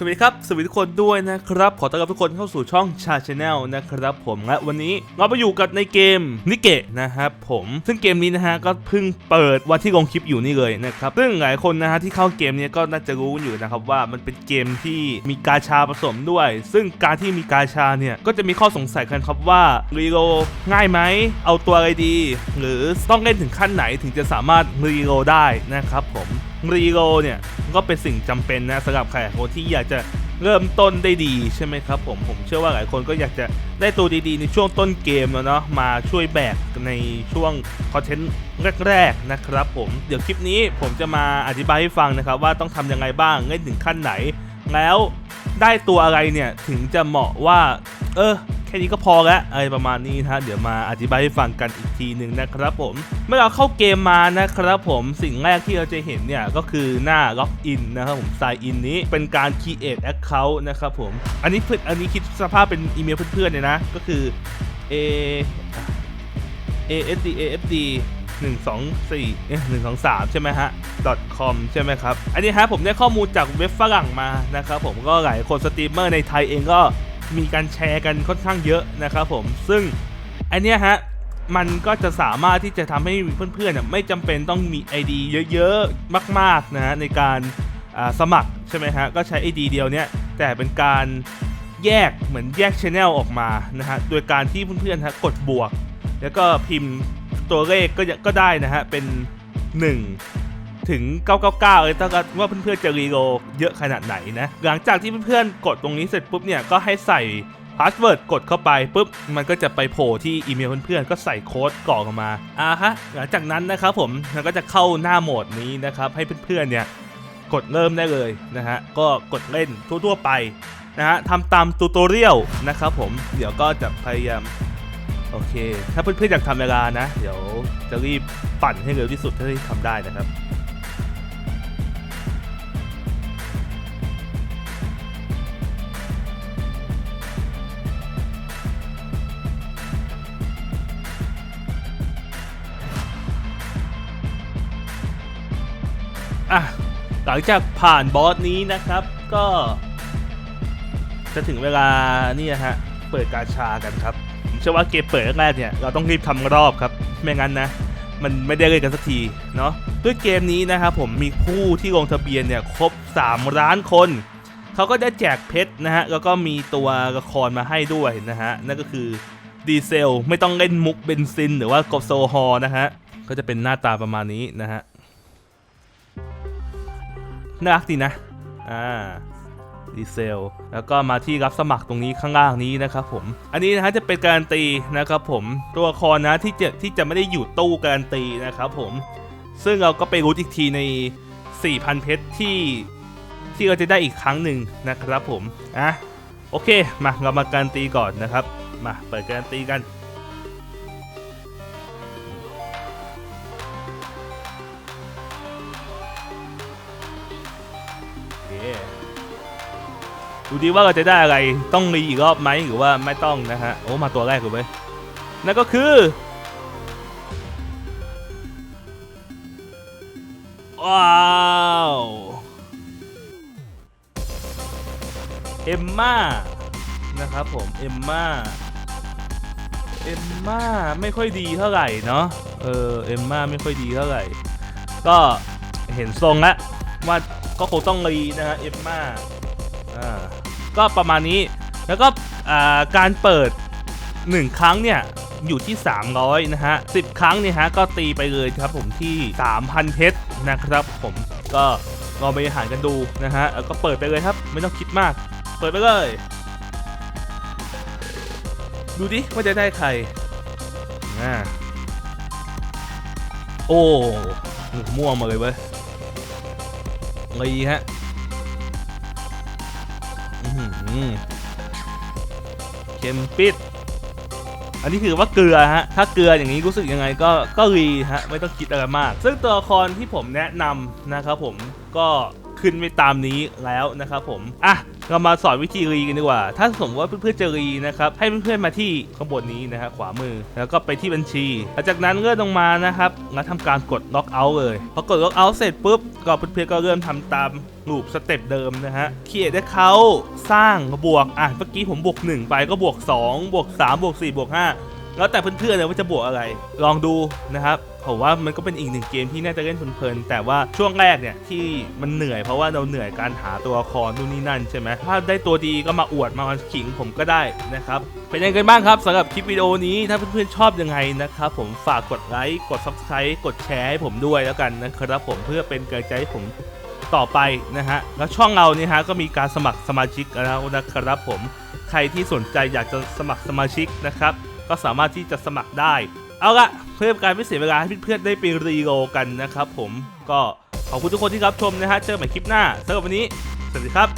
สวัสดีครับ สวัสดีทุกคนด้วยนะครับ ขอต้อนรับทุกคนเข้าสู่ช่องชาชาแนลนะครับผมและวันนี้เราไปอยู่กับในเกมนิเกะนะครับผมซึ่งเกมนี้นะฮะก็เพิ่งเปิดวันที่ลงคลิปอยู่นี่เลยนะครับซึ่งหลายคนนะฮะที่เข้าเกมนี้ก็น่าจะรู้อยู่นะครับว่ามันเป็นเกมที่มีกาชาผสมด้วย ซึ่งการที่มีกาชาเนี่ยก็จะมีข้อสงสัยกันครับว่ารีโลง่ายไหมเอาตัวอะไรดี หรือต้องเล่นถึงขั้นไหนถึงจะสามารถรีโลได้นะครับผมรีโลเนี่ย ก็เป็นสิ่งจำเป็นนะสำหรับใครคนที่อยากจะเริ่มต้นได้ดีใช่ไหมครับผมผมเชื่อว่าหลายคนก็อยากจะได้ตัวดีๆ ในช่วงต้นเกมแล้วเนาะมาช่วยแบกในช่วงคอนเทนต์แรกๆนะครับผมเดี๋ยวคลิปนี้ผมจะมาอธิบายให้ฟังนะครับว่าต้องทำยังไงบ้างเล่นถึงขั้นไหน แล้วได้ตัวอะไรเนี่ยถึงจะเหมาะว่า เออ แค่นี้ก็พอแล้วอะไรประมาณนี้นะเดี๋ยวมาอธิบายให้ฟังกันอีกทีหนึ่งนะครับผม เมื่อเราเข้าเกมมานะครับผมสิ่งแรกที่เราจะเห็นเนี่ยก็คือหน้าล็อกอินนะครับผม sign in นี้เป็นการ create account นะครับผม อันนี้เพื่อนอันนี้คิดสภาพเป็นอีเมลเพื่อนๆเลยนะ ก็คือ a asd afd 1 2 4เอ๊ะ1 2 3 ใช่ไหมฮะ .com ใช่ไหมครับ อันนี้ฮะผมได้ข้อมูลจากเว็บฝรั่งมานะครับผมก็หลายคนสตรีมเมอร์ในไทยเองก็ มีการแชร์กันค่อนข้างเยอะนะครับผม ซึ่งอันเนี้ยฮะมันก็จะสามารถที่จะทำให้เพื่อนๆเนี่ยไม่จำเป็นต้องมี ID เยอะๆ มากๆนะฮะในการสมัครใช่ไหมฮะก็ใช้ ID เดียวเนี่ยแต่เป็นการแยกเหมือนแยกช anel ออกมานะฮะโดยการที่เพื่อนๆฮะกดบวก แล้วก็พิมพ์ตัวเลขก็ก็ได้นะฮะเป็น 1 ถึง 999 เลยถ้าเกิดว่าเพื่อนๆจะรีโลเยอะขนาดไหนนะ หลังจากที่เพื่อนๆกดตรงนี้เสร็จปุ๊บเนี่ยก็ให้ใส่พาสเวิร์ดกดเข้าไปปุ๊บมันก็จะไปโผล่ที่อีเมลเพื่อนๆก็ใส่โค้ดกรอกออกมาอ่าฮะหลังจากนั้นนะครับผมมันก็จะเข้าหน้าโหมดนี้นะครับให้เพื่อนๆเนี่ยกดเริ่มได้เลยนะฮะก็กดเล่นทั่วๆไปนะฮะทำตามตูตเรียลนะครับผมเดี๋ยวก็จะพยายามโอเค ถ้าเพื่อนๆอยากทำเวลานะ เดี๋ยวจะรีบปั่นให้เร็วที่สุดเท่าที่ทำได้นะครับ อะหลังจากผ่านบอสนี้นะครับ ก็ จะถึงเวลานี่นะฮะเปิดกาชากันครับผมเชื่อว่าเกมเปิดแรกๆเนี่ยเราต้องรีบทำรอบครับ ไม่งั้นนะ มันไม่ได้เล่นกันสักทีเนาะด้วยเกมนี้นะครับผมมีผู้ที่ลงทะเบียนเนี่ยครบ 3 ล้านคนเขาก็ได้แจกเพชรนะฮะแล้วก็มีตัวละครมาให้ด้วยนะฮะนั่นก็คือดีเซลไม่ต้องเล่นมุกเบนซิน หรือว่ากบโซฮอนะฮะก็จะเป็นหน้าตาประมาณนี้นะฮะ น่ารักดีนะ อ่าดีเซล แล้วก็มาที่รับสมัครตรงนี้ข้างล่างนี้นะครับผม อันนี้นะฮะจะเป็นการันตีนะครับผม ตัวละครนะที่จะที่จะไม่ได้อยู่ตู้การันตีนะครับผม ซึ่งเราก็ไปรู้อีกทีใน 4,000 เพชรที่ที่เราจะได้อีกครั้งหนึ่งนะครับผม อะ โอเค มาเรามาการันตีก่อนนะครับ มาเปิดการันตีกัน ดูดีว่าเราจะได้อะไรต้องรีอีกรอบไหมหรือว่าไม่ต้องนะฮะ โอ้ มาตัวแรกเลยเว้ยนั่นก็คือว้าวเอมม่านะครับผมเอมม่าเอมม่าไม่ค่อยดีเท่าไหร่เนาะเออเอมม่าไม่ค่อยดีเท่าไหร่ ก็เห็นทรงแล้วว่า ก็คงต้องรีนะฮะเอมม่าอ่าก็ประมาณนี้แล้วก็การเปิด 1 ครั้งเนี่ยอยู่ที่ 300 นะฮะ 10 ครั้งเนี่ยฮะ ก็ตีไปเลยครับผมที่ 3,000 เพชรนะครับผมก็ลองไปหารกันดูนะฮะแล้วก็เปิดไปเลยครับ ไม่ต้องคิดมาก เปิดไปเลย ดูดิว่าจะได้ใครอ่าโอ้ม่วมาเลยเว้ย ลีฮะอือหือเค็มปิด อันนี้คือว่าเกลือฮะ ถ้าเกลืออย่างนี้รู้สึกยังไงก็ก็รีฮะ ไม่ต้องคิดอะไรมาก ซึ่งตัวละครที่ผมแนะนำนะครับผมก็ขึ้นไปตามนี้แล้วนะครับผม อะ เรามาสอนวิธีรีกันดีกว่า ถ้าสมมติว่าเพื่อนๆจะรีนะครับให้เพื่อนๆมาที่ข้างบนนี้นะฮะขวามือแล้วก็ไปที่บัญชีหลังจากนั้นเลื่อนลงมานะครับแล้วทำการกดล็อกเอาท์เลยพอกดล็อกเอาท์เสร็จปุ๊บก็เพื่อนๆก็เริ่มทำตามลูปสเต็ปเดิมนะฮะเขียนได้เขาสร้างบวกอะเมื่อกี้ผมบวก 1 ไปก็บวก 2 บวก 3 บวก 4 บวก 5 แล้วแต่เพื่อนๆเลยว่าจะบวกอะไร ลองดูนะครับ ผมว่ามันก็เป็นอีกหนึ่งเกมที่น่าจะเล่นเพลินๆแต่ว่าช่วงแรกเนี่ยที่มันเหนื่อยเพราะว่าเราเหนื่อยการหาตัวละครนู่นนี่นั่นใช่ไหมถ้าได้ตัวดีก็มาอวดมาขิงผมก็ได้นะครับเป็นยังไงบ้างครับสำหรับคลิปวิดีโอนี้ถ้าเพื่อนๆชอบยังไงนะครับผมฝากกดไลค์กด subscribe กดแชร์ให้ผมด้วยแล้วกันนะครับผมเพื่อเป็นกำลังใจให้ผมต่อไปนะฮะแล้วช่องเราเนี่ยฮะก็มีการสมัครสมาชิกแล้วนะครับผมใครที่สนใจอยากจะสมัครสมาชิกนะครับก็สามารถที่จะสมัครได้ เอาละเพื่อการไม่เสียเวลาให้เพื่อนๆได้ไปรีโลกันนะครับผมก็ขอบคุณทุกคนที่รับชมนะฮะเจอกันใหม่คลิปหน้าสำหรับวันนี้ สวัสดีครับ